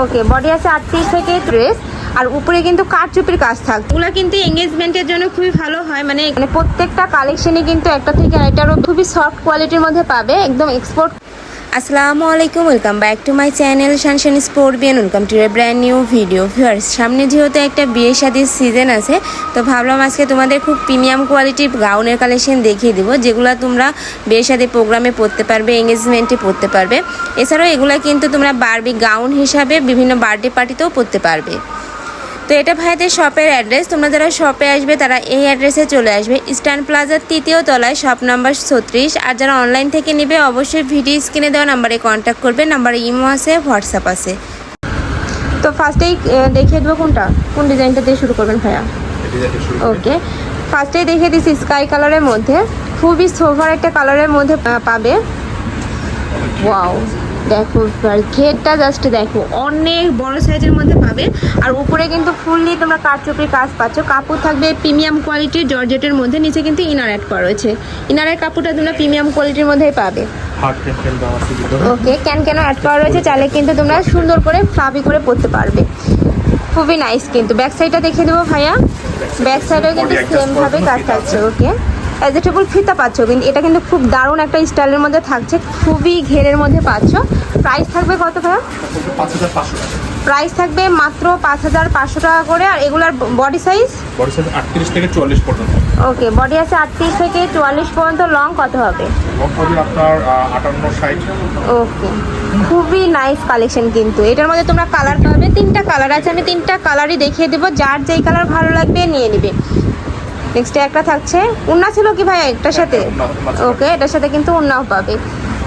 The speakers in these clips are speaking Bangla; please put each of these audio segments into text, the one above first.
ওকে বডি আছে আটত্রিশ থেকে ড্রেস আর উপরে কিন্তু কারচুপির কাজ থাক ওগুলো কিন্তু এঙ্গেজমেন্টের জন্য খুবই ভালো হয় মানে মানে প্রত্যেকটা কালেকশনই কিন্তু একটা থেকে আরেকটারও খুবই সফট কোয়ালিটির মধ্যে পাবে একদম এক্সপোর্ট আসসালামু আলাইকুম welcome back to my channel শানশান sport Beant welcome to a brand new video viewers সামনে যেহেতু একটা বিয়ে শাদির সিজন আছে, তো ভাবলাম আজকে তোমাদের খুব প্রিমিয়াম কোয়ালিটির গাউনের কালেকশন দেখিয়ে দেবো, যেগুলো তোমরা বিয়ে শাদি প্রোগ্রামে পরতে পারবে এঙ্গেজমেন্টে পরতে পারবে। এছাড়াও এগুলো কিন্তু তোমরা বারবি গাউন হিসাবে বিভিন্ন বার্থডে পার্টিতেও পরতে পারবে। তো এটা ভাইদের শপের অ্যাড্রেস তোমরা যারা শপে আসবে, তারা এই অ্যাড্রেসে চলে আসবে। ইস্টার্ন প্লাজার তৃতীয় তলায় শপ নাম্বার ছত্রিশ। আর যারা অনলাইন থেকে নেবে, অবশ্যই ভিডিও স্ক্রিনে দেওয়া নাম্বারে কন্ট্যাক্ট করবে। নাম্বারে ইমো আছে হোয়াটসঅ্যাপ আছে। তো ফার্স্টেই দেখিয়ে দেবো কোনটা? কোন ডিজাইনটা দিয়ে শুরু করবেন ভাইয়া? ওকে ফার্স্টেই দেখিয়ে দিচ্ছি স্কাই কালারের মধ্যে। খুবই সোভার একটা কালারের মধ্যে পাবে। ওয়াও দেখো ঘেরটা জাস্ট দেখো অনেক বড় সাইজের মধ্যে পাবে। আর উপরে কিন্তু ফুললি তোমরা কাঠচুপির কাজ পাচ্ছ। কাপড় থাকবে প্রিমিয়াম কোয়ালিটির জর্জেটের মধ্যে নিচে কিন্তু ইনার অ্যাড করা রয়েছে। ইনারের কাপড়টা তোমরা প্রিমিয়াম কোয়ালিটির মধ্যেই পাবে। ওকে ক্যান কেন অ্যাড করা রয়েছে চাইলে কিন্তু তোমরা সুন্দর করে ফ্লাফি করে পরতে পারবে। খুবই নাইস কিন্তু। ব্যাক সাইডটা দেখিয়ে দেবো ভাইয়া। ব্যাক সাইডেও কিন্তু Body adjust সেম ভাবে কাজ থাকছে আছে। ওকে অ্যাজেটেবল ফিতা পাচ্ছ কিন্তু এটা কিন্তু খুব দারুণ একটা স্টাইলের মধ্যে থাকছে খুবই ঘেরের মধ্যে পাচ্ছ। প্রাইস থাকবে কত ভাইয়া? প্রাইস থাকবে মাত্র পাঁচ হাজার পাঁচশো টাকা করে আর এগুলার বডি সাইজ বডি সাইজ আটত্রিশ থেকে চুয়াল্লিশ পর্যন্ত। ওকে বডি আছে আটত্রিশ থেকে চুয়াল্লিশ পর্যন্ত লং কত হবে? আপনার আটান্ন ষাট। ওকে খুবই নাইস কালেকশন কিন্তু। এটার মধ্যে তোমরা কালার পাবে তিনটা কালার আছে আমি তিনটা কালারই দেখিয়ে দেবো। যার যেই কালার ভালো লাগবে নিয়ে নিবে। নেক্সট একটা থাকছে। উন্না ছিল কি ভাই একটার সাথে? উন্না ছিল। ওকে এটার সাথে কিন্তু উন্নাও পাবে।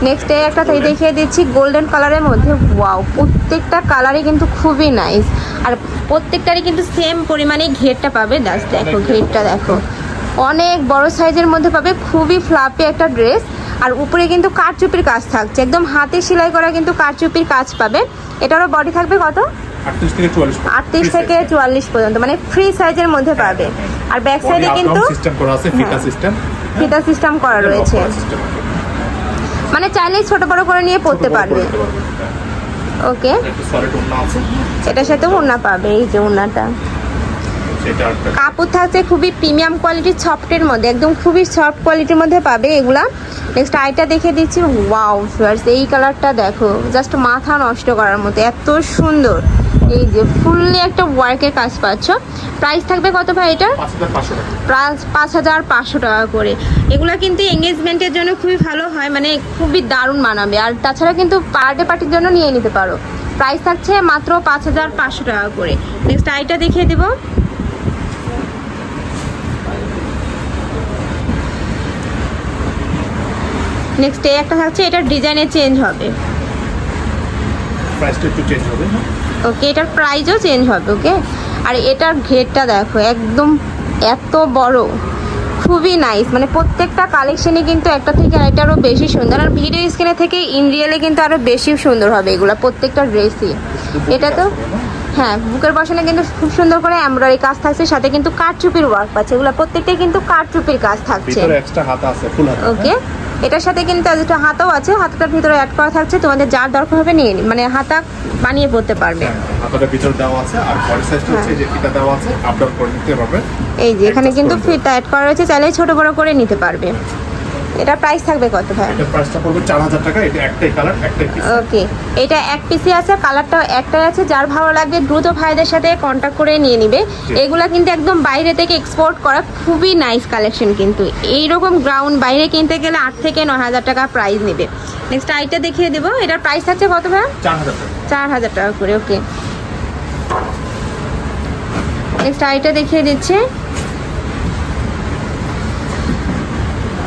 নেক্সট একটা তাই দেখিয়ে দিচ্ছি গোল্ডেন কালারের মধ্যে ওয়াও প্রত্যেকটা কালারই কিন্তু খুবই নাইস আর প্রত্যেকটারই কিন্তু সেম পরিমাণে ঘেরটা পাবে দাস দেখো ঘেরটা দেখো। অনেক বড় সাইজের মধ্যে পাবে খুবই ফ্লাপি একটা ড্রেস আর উপরে কিন্তু কারচুপির কাজ থাকছে একদম হাতে সেলাই করা কিন্তু কারচুপির কাজ পাবে। এটারও বডি থাকবে কত? আটত্রিশ থেকে চুয়াল্লিশ পর্যন্ত। মানে ফ্রি সাইজের মধ্যে পাবে। আর ব্যাক সাইডে কিন্তু সিস্টেম করা আছে ফিতা হ্যাঁ। সিস্টেম ফিতা সিস্টেম করা রয়েছে। মানে চাইলেই ছোট বড় করে নিয়ে পড়তে পারবে। ওকে এটার সাথে উন্না পাবে এই যে উন্নাটা কাপড় থাকছে খুবই প্রিমিয়াম কোয়ালিটির সফটের মধ্যে একদম খুবই সফট কোয়ালিটির মধ্যে পাবে এগুলা। নেক্সট আইটা দেখে দিচ্ছি। ওয়াও ফিয়ার্স এই কালারটা দেখো। জাস্ট মাথা নষ্ট করার মতো এত সুন্দর। এই যে ফুললি একটা ওয়ার্কের কাজ পাচ্ছ। প্রাইস থাকবে কত ভাই এটা? পাঁচ হাজার পাঁচশো টাকা। করে। এগুলা কিন্তু এঙ্গেজমেন্টের জন্য খুবই ভালো হয় মানে খুবই দারুণ মানাবে। আর তাছাড়া কিন্তু বার্থডে পার্টির জন্য নিয়ে নিতে পারো। প্রাইস থাকছে মাত্র পাঁচ হাজার পাঁচশো টাকা করে। নেক্সট আইটা দেখিয়ে দেবো। নেক্সট একটা থাকছে এটার ডিজাইনে চেঞ্জ হবে। প্রাইসটা একটু চেঞ্জ হবে হ্যাঁ? ওকে এটার প্রাইজও চেঞ্জ হবে ওকে আর এটার ঘেরটা দেখো একদম এত বড়। খুবই নাইস মানে প্রত্যেকটা কালেকশনই কিন্তু একটা থেকে আরেকটারও বেশি সুন্দর। আর ভিডিও স্ক্রিনে থেকে ইন রিয়েলে কিন্তু আরও বেশি সুন্দর হবে এগুলো প্রত্যেকটা ড্রেসই এটা তো হ্যাঁ বুকের বসানে কিন্তু খুব সুন্দর করে এমব্রয়ডারি কাজ থাকছে সাথে কিন্তু কাঠচুপির ওয়ার্ক পাচ্ছে। এগুলো প্রত্যেকটাই কিন্তু কাঠচুপির কাজ থাকছে। ভিতরে এক্সট্রা হাতা আছে ফুল হাতা ওকে এটার সাথে কিন্তু একটা হাতাও আছে হাতাটার ভিতরে অ্যাড করা থাকছে তোমাদের যার দরকার হবে নিয়ে মানে হাতা বানিয়ে পড়তে পারবে। হ্যাঁ, হাতাটা ভিতরে দেওয়া আছে আর বডি সাইজটা হ্যাঁ। হচ্ছে এই যে ফিতা দেওয়া আছে আপ ডাউন করে নিতে পারবে। এই যে এখানে কিন্তু ফিতা অ্যাড করা রয়েছে চাইলে ছোট বড় করে নিতে পারবে। এটা প্রাইস থাকবে কত ভাই? এটা প্রাইসটা পড়বে চার হাজার টাকা এটা একটাই কালার একটাই পিস ওকে এটা এক পিসি আছে কালারটাও একটাই আছে যার ভালো লাগবে দ্রুত ভাইদের সাথে কন্ট্যাক্ট করে নিয়ে নিবে। এগুলা কিন্তু একদম বাইরে থেকে এক্সপোর্ট করা খুবই নাইস কালেকশন কিন্তু। এই রকম গ্রাউন্ড বাইরে কিনতে গেলে আট থেকে নয় হাজার টাকা প্রাইস নেবে। নেক্সট আইটা দেখিয়ে দেবো এটার প্রাইস থাকছে কত ভাই? চার হাজার টাকা। চার হাজার টাকা করে ওকে নেক্সট আইটা দেখিয়ে দিচ্ছে।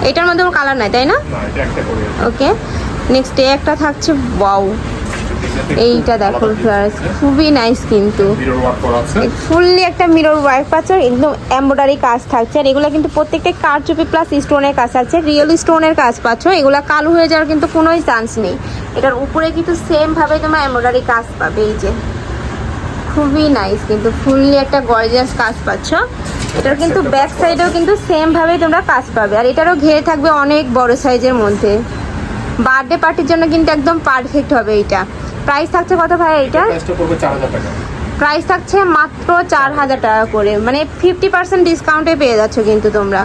এটার মধ্যে ওর কালার নাই তাই না? ওকে নেক্সট এ একটা থাকছে বাউ এইটা দেখো friends, খুবই নাইস কিন্তু। ফুললি একটা মিরর ওয়ার্ক পাচ্ছ একদম এমব্রয়ডারি কাজ থাকছে আর এগুলো কিন্তু প্রত্যেকটা কারচুপি প্লাস স্টোনের কাজ আছে রিয়েল স্টোনের কাজ পাচ্ছ এগুলো কালো হয়ে যাওয়ার কিন্তু কোনোই চান্স নেই। এটার উপরে কিন্তু সেম ভাবে তোমার এমব্রয়ডারি কাজ পাবে এই যে। খুবই নাইস কিন্তু ফুললি একটা গর্জিয়াস কাজ পাচ্ছ। এটার কিন্তু ব্যাক সাইডেও কিন্তু সেম ভাবে তোমরা কাজ পাবে। আর এটারও ঘেরে থাকবে অনেক বড় সাইজের মধ্যে। বার্থডে পার্টির জন্য কিন্তু একদম পারফেক্ট হবে এটা প্রাইস থাকছে কত ভাই টাকা। প্রাইস থাকছে মাত্র চার হাজার টাকা করে। মানে ফিফটি পার্সেন্ট ডিসকাউন্টে পেয়ে যাচ্ছ কিন্তু তোমরা।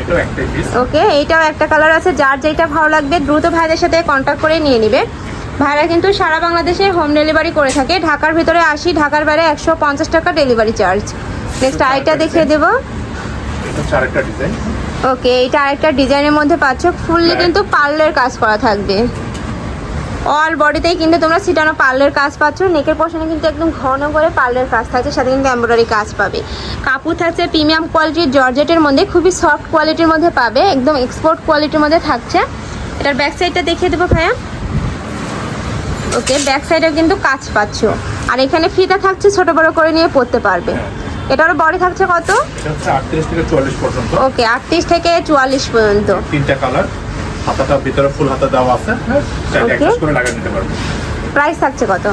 এটাও একটাই পিস ওকে এইটাও একটা কালার আছে। যার যেটা ভালো লাগবে দ্রুত ভাইদের সাথে কন্ট্যাক্ট করে নিয়ে নিবে। ভাইরা কিন্তু সারা বাংলাদেশে হোম ডেলিভারি করে থাকে। ঢাকার ভিতরে আসি ঢাকার বাইরে একশো পঞ্চাশ টাকা ডেলিভারি চার্জ নেক্সট আরেকটা দেখিয়ে দেবো। ওকে এটা আরেকটা ডিজাইনের মধ্যে পাচ্ছ। ফুললি কিন্তু পার্লের কাজ করা থাকবে। অল বডিতেই কিন্তু তোমরা সিটানো পার্লের কাজ পাচ্ছ। নেকের পোর্শনে কিন্তু একদম ঘন করে পার্লের কাজ থাকছে। সাথে কিন্তু এমব্রয়ডারি কাজ পাবে। কাপড় থাকছে প্রিমিয়াম কোয়ালিটির জর্জেটের মধ্যে খুবই সফট কোয়ালিটির মধ্যে পাবে। একদম এক্সপোর্ট কোয়ালিটির মধ্যে থাকছে। এটার ব্যাক সাইডটা দেখিয়ে দেবো ভাইয়া। ওকে ব্যাক সাইডেও কিন্তু কাজ পাচ্ছ। আর এখানে ফিতা থাকছে ছোট বড় করে নিয়ে পরতে পারবে। এটারও বডি থাকছে কত? ওকে আটত্রিশ থেকে চুয়াল্লিশ পর্যন্ত। তিনটা কালার হাতাটা ভিতরে ফুল হাতা দেওয়া আছে। হ্যাঁ করে লাগিয়ে নিতে পারবে। প্রাইস থাকছে কত?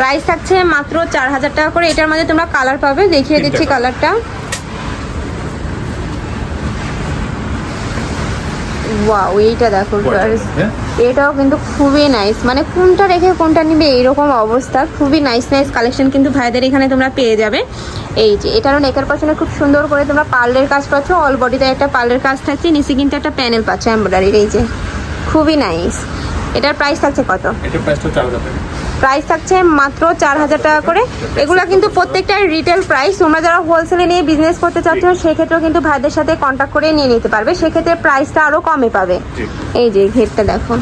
প্রাইস থাকছে মাত্র চার হাজার টাকা করে। এটার মধ্যে তোমরা কালার পাবে। দেখিয়ে দিচ্ছি কালারটা ওয়াও এইটা দেখো। হ্যাঁ? এটাও কিন্তু খুবই নাইস মানে কোনটা রেখে কোনটা নিবে এইরকম অবস্থা। খুবই নাইস নাইস কালেকশন কিন্তু ভাইদের এখানে তোমরা পেয়ে যাবে। এই যে এটারও নেকের পাশনে খুব সুন্দর করে তোমরা পার্লের কাজ পাচ্ছ। অল বডিতে একটা পার্লের কাজ থাকছে নিচে কিন্তু একটা প্যানেল পাচ্ছ এমব্রয়ডারির এই যে। খুবই নাইস এটার প্রাইস থাকছে কত? এটার প্রাইসটা চার হাজার টাকা। প্রাইস থাকছে মাত্র চার হাজার টাকা করে। এগুলো কিন্তু প্রত্যেকটাই রিটেল প্রাইস তোমরা যারা হোলসেলে নিয়ে বিজনেস করতে চাচ্ছ সেক্ষেত্রেও কিন্তু ভাইদের সাথে কন্ট্যাক্ট করে নিয়ে নিতে পারবে। সেক্ষেত্রে প্রাইসটা আরও কমে পাবে। এই যে ঘেরটা দেখো।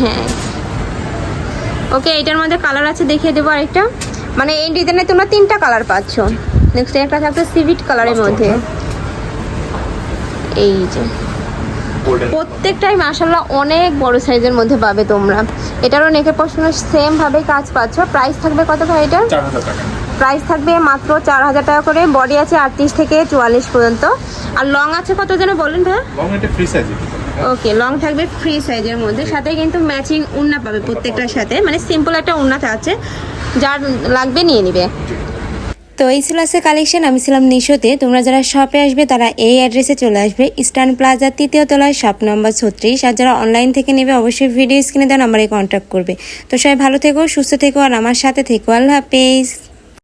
হ্যাঁ। ওকে এটার মধ্যে কালার আছে দেখিয়ে দেবো আরেকটা। মানে এই ডিজাইনে তোমরা তিনটা কালার পাচ্ছ। নেক্সট একটা থাকছে সিভিট কালারের মধ্যে। এই যে। প্রত্যেকটাই মাসাল্লাহ অনেক বড় সাইজের মধ্যে পাবে তোমরা। এটারও নেকের প্রশ্ন সেম ভাবে কাজ পাচ্ছ। প্রাইস থাকবে কত ভাই এটা প্রাইস থাকবে মাত্র চার হাজার টাকা করে। বডি আছে আটত্রিশ থেকে চুয়াল্লিশ পর্যন্ত। আর লং আছে কত যেন বলুন ভাই? ফ্রি সাইজে ওকে লং থাকবে ফ্রি সাইজের মধ্যে। সাথে কিন্তু ম্যাচিং উন্না পাবে প্রত্যেকটার সাথে। মানে সিম্পল একটা উন্নাতে আছে। যার লাগবে নিয়ে নিবে। তো এই ছিল আছে কালেকশন আমি ছিলাম নিশোতে। তোমরা যারা শপে আসবে, তারা এই অ্যাড্রেসে চলে আসবে ইস্টার্ন প্লাজা তৃতীয় তলায় শপ নম্বর ছত্রিশ। আর যারা অনলাইন থেকে নেবে, অবশ্যই ভিডিও স্ক্রিনে দেওয়া নাম্বারে কন্ট্যাক্ট করবে। তো সবাই ভালো থেকো, সুস্থ থেকো, আর আমার সাথে থেকো। আল্লাহ হাফেজ।